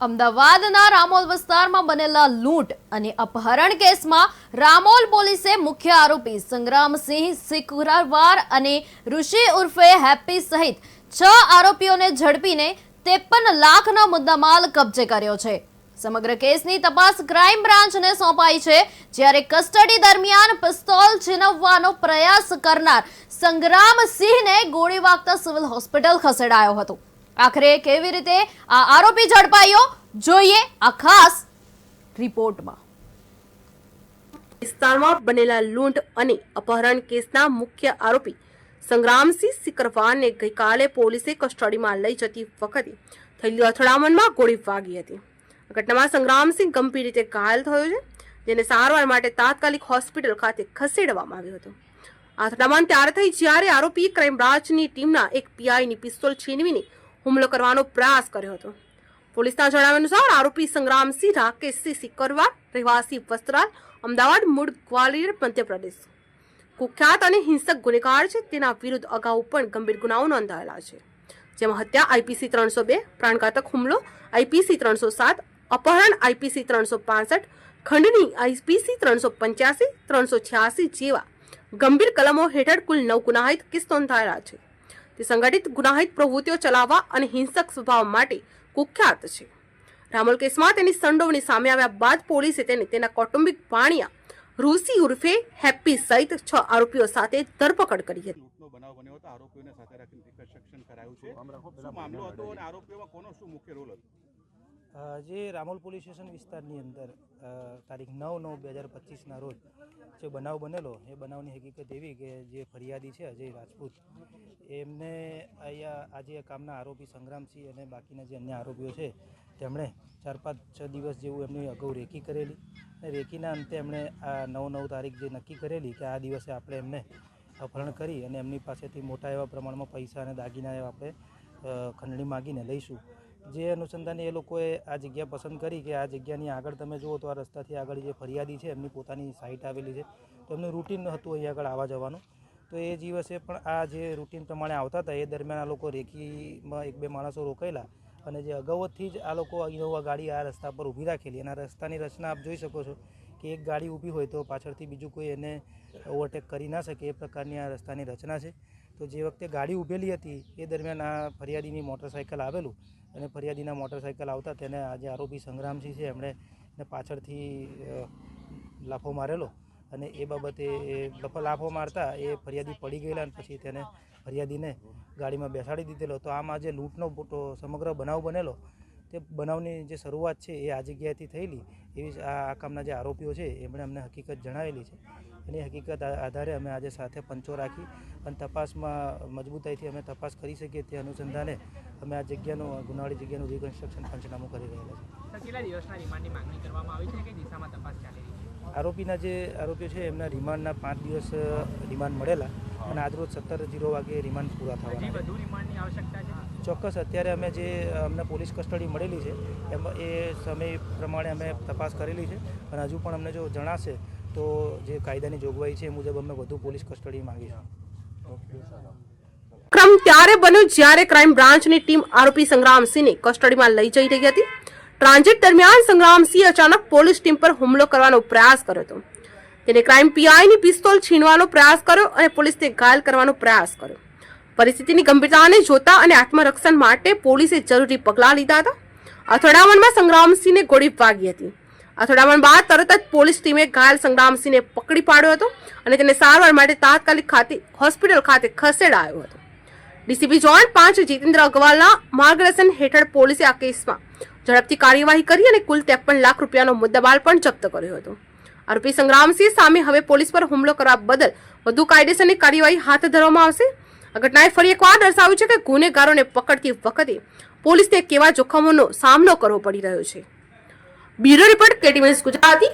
અમદાવાદના રામોલ વિસ્તારમાં બનેલા લૂંટ અને અપહરણ કેસમાં રામોલ પોલીસે મુખ્ય આરોપી સંગ્રામસિંહ સિકુરવાર અને ઋષિ ઉર્ફે હેપ્પી સહિત છ આરોપીઓને ઝડપીને ત્રેપન લાખનો મુદ્દામાલ કબજે કર્યો છે. સમગ્ર કેસની તપાસ ક્રાઇમ બ્રાન્ચને સોંપાઈ છે, જ્યારે કસ્ટડી દરમિયાન પિસ્તોલ છીનવવાનો પ્રયાસ કરનાર સંગ્રામસિંહને ગોળી વાગતા સિવિલ હોસ્પિટલ ખસેડાયો હતો. આખરે કેવી રીતે આ આરોપી ઝડપાયો? જોઈએ આ ખાસ રિપોર્ટમાં. વિસ્તારમાં બનેલા લૂંટ અને અપહરણ કેસના મુખ્ય આરોપી સંગ્રામસિંહ સિકરવાને ગઈકાલે પોલીસે કસ્ટડીમાં લઈ જતી વખતે થયેલી અથડામણમાં ગોળી વાગી હતી. ઘટનામાં સંગ્રામસિંહ ગંભીર રીતે ઘાયલ થયો છે, જેને સારવાર માટે તાત્કાલિક હોસ્પિટલ ખાતે ખસેડવામાં આવ્યો હતો. અથડામણ ત્યારે થઈ જ્યારે આરોપી ક્રાઇમ બ્રાન્ચની ટીમના એક પીઆઈની પિસ્તોલ છીનવીને હુમલો કરવાનો પ્રયાસ કર્યો હતો. પોલીસના જણાવ્યા અનુસાર, આરોપી સંગ્રામસિંહ રાકેશસિંહ સિકરવાર રહેવાસી વસ્ત્રાલ, અમદાવાદ, મૂળ ગ્વાલિયર, મધ્યપ્રદેશ. કુખ્યાત અને હિંસક ગુનેગાર છે, તેના વિરુદ્ધ અગાઉ પણ ગંભીર ગુનાઓ નોંધાયેલા છે. જેમાં હત્યા, આઈપીસી ત્રણસો બે, પ્રાણઘાતક હુમલો, આઈપીસી ત્રણસો સાત, અપહરણ, આઈપીસી ત્રણસો પાસઠ, ખંડની આઈપીસી ત્રણસો પંચ્યાસી, ત્રણસો છ્યાસી જેવા ગંભીર કલમો હેઠળ કુલ નવ ગુનાહિત કેસ નોંધાયેલા છે. તે સંગઠિત ગુનાહિત પ્રવૃત્તિઓ ચલાવવા અને હિંસક સ્વભાવ માટે કુખ્યાત છે. રામોલ કેસમાં તેની સંડોવણી સામે આવ્યા બાદ પોલીસે તેને તેના કૌટુંબિક ભાણિયા ઋષિ ઉર્ફે હેપ્પી સહિત છ આરોપીઓ સાથે ધરપકડ કરી હતી. બનાવ બન્યો હતો. આરોપીઓને સાથે રાખીને રિકન્સ્ટ્રક્શન કરાયું છે. શું મામલો હતો અને આરોપીઓમાં કોનો શું મુખ્ય રોલ હતો? જે રામોલ પોલીસ સ્ટેશન વિસ્તારની અંદર તારીખ નવ નવ બે હજાર પચીસના રોજ જે બનાવ બનેલો, એ બનાવની હકીકત એવી કે જે ફરિયાદી છે અજય રાજપૂત, એમને અહીંયા આજે કામના આરોપી સંગ્રામસિંહ અને બાકીના જે અન્ય આરોપીઓ છે, તેમણે ચાર પાંચ છ દિવસ જેવું એમની અગાઉ રેકી કરેલી અને રેકીના અંતે એમણે આ નવ નવ તારીખ જે નક્કી કરેલી કે આ દિવસે આપણે એમને અપહરણ કરી અને એમની પાસેથી મોટા એવા પ્રમાણમાં પૈસા અને દાગીના એવા આપણે ખંડણી માગીને લઈશું. જે અનુસંધાને એ લોકોએ આ જગ્યા પસંદ કરી કે આ જગ્યાની આગળ તમે જુઓ તો આ રસ્તાથી આગળ જે ફરિયાદી છે, એમની પોતાની સાઇટ આવેલી છે. તો એમનું રૂટીન હતું અહીં આગળ આવવા જવાનું. તો એ દિવસે પણ આ જે રૂટીન પ્રમાણે આવતા હતા, એ દરમિયાન આ લોકો રેકીમાં એક બે માણસો રોકાયેલા અને જે અગાઉથી જ આ લોકો ઇનોવા ગાડી આ રસ્તા પર ઊભી રાખેલી. અને આ રસ્તાની રચના આપ જોઈ શકો છો કે એક ગાડી ઊભી હોય તો પાછળથી બીજું કોઈ એને ઓવરટેક કરી ના શકે, એ પ્રકારની આ રસ્તાની રચના છે. તો જે વખતે ગાડી ઊભેલી હતી, એ દરમિયાન આ ફરિયાદીની મોટરસાઇકલ આવેલું. અને ફરિયાદીના મોટરસાઇકલ આવતા તેને આજે આરોપી સંગ્રામસિંહ છે, એમણે પાછળથી લાફો મારેલો. અને એ બાબતે લાફો મારતા એ ફરિયાદી પડી ગયેલા અને પછી તેને ફરિયાદીને ગાડીમાં બેસાડી દીધેલો. તો આમાં જે લૂંટનો સમગ્ર બનાવ બનેલો. તે બનાવની જે શરૂઆત છે, એ આ જગ્યાએથી થયેલી. એવી આ કામના જે આરોપીઓ છે, એમણે અમને હકીકત જણાવેલી છે. એની હકીકત આધારે અમે આજે સાથે પંચો રાખી અને તપાસમાં મજબૂતાઈથી અમે તપાસ કરી શકીએ તે અનુસંધાને અમે આ જગ્યાનું ગુનાવાળી જગ્યાનું રિકન્સ્ટ્રક્શન પંચનામું કરી રહેલા છે આરોપીના જે આરોપીઓ છે એમના રિમાન્ડના પાંચ દિવસ રિમાન્ડ મળેલા અને આજરોજ સત્તર જીરો વાગે રિમાન્ડ પૂરા થવાના ચોક્કસ અત્યારે અમે જે અમને પોલીસ કસ્ટડી મળેલી છે એમાં એ સમય પ્રમાણે અમે તપાસ કરેલી છે અને હજુ પણ અમને જો જણાશે તો જે કાયદાની જોગવાઈ છે એ મુજબ અમે વધુ પોલીસ કસ્ટડી માંગીશું. ક્રમ ત્યારે બન્યો જ્યારે ક્રાઇમ બ્રાન્ચની ટીમ આરોપી સંગ્રામસિંહને કસ્ટડીમાં લઈ જઈ રહી હતી. ટ્રાન્ઝિટ દરમિયાન સંગ્રામસિંહ અચાનક પોલીસ ટીમ પર હુમલો કરવાનો પ્રયાસ કર્યો હતો. તેને ક્રાઇમ પીઆઈની પિસ્તોલ છીનવાનો પ્રયાસ કર્યો અને પોલીસને ઘાયલ કરવાનો પ્રયાસ કર્યો. પરિસ્થિતિની ગંભીરતાને જોતા અને આત્મરક્ષણ માટે પોલીસે જરૂરી પગલાં લીધા હતા. અથડામણમાં સંગ્રામસિંહને ગોળી વાગી હતી. અથડામણ બાદ તરત જ પોલીસ ટીમે ઘાયલ સંગ્રામસિંહને પકડી પાડ્યો હતો અને તેને સારવાર માટે તાત્કાલિક ખાતે હોસ્પિટલ ખાતે ખસેડાયો હતો. ડીસીપી જોન પાંચ જીતેન્દ્ર અગ્રવાલના માર્ગદર્શન હેઠળ પોલીસે આ કેસમાં ઝડપથી કાર્યવાહી કરી અને કુલ ત્રેપન લાખ રૂપિયાનો મુદ્દામાલ પણ જપ્ત કર્યો હતો. આરોપી સંગ્રામસિંહ સામે હવે પોલીસ પર હુમલો કરવા બદલ વધુ કાયદેસરની કાર્યવાહી હાથ ધરવામાં આવશે. આ ઘટનાએ ફરી એકવાર દર્શાવ્યું છે કે ગુનેગારોને પકડતી વખતે પોલીસને કેવા જોખમોનો સામનો કરવો પડી રહ્યો છે. Bureau report KTVS Gujarati.